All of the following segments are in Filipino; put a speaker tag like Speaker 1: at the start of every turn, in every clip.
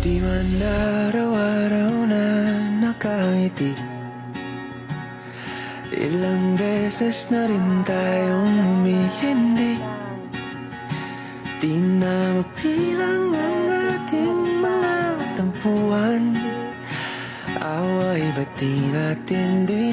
Speaker 1: naman araw-araw na nakangiti Ilang beses na rin tayong humihindi. Di na mapilang ang ating mga tampuhan. Away ba't di natin di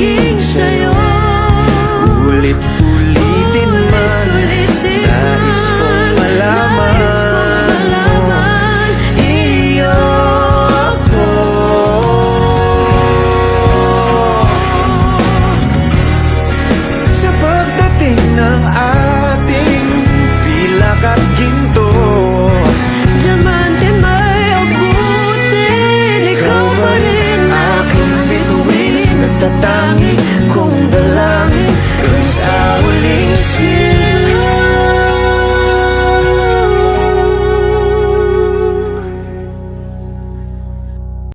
Speaker 1: give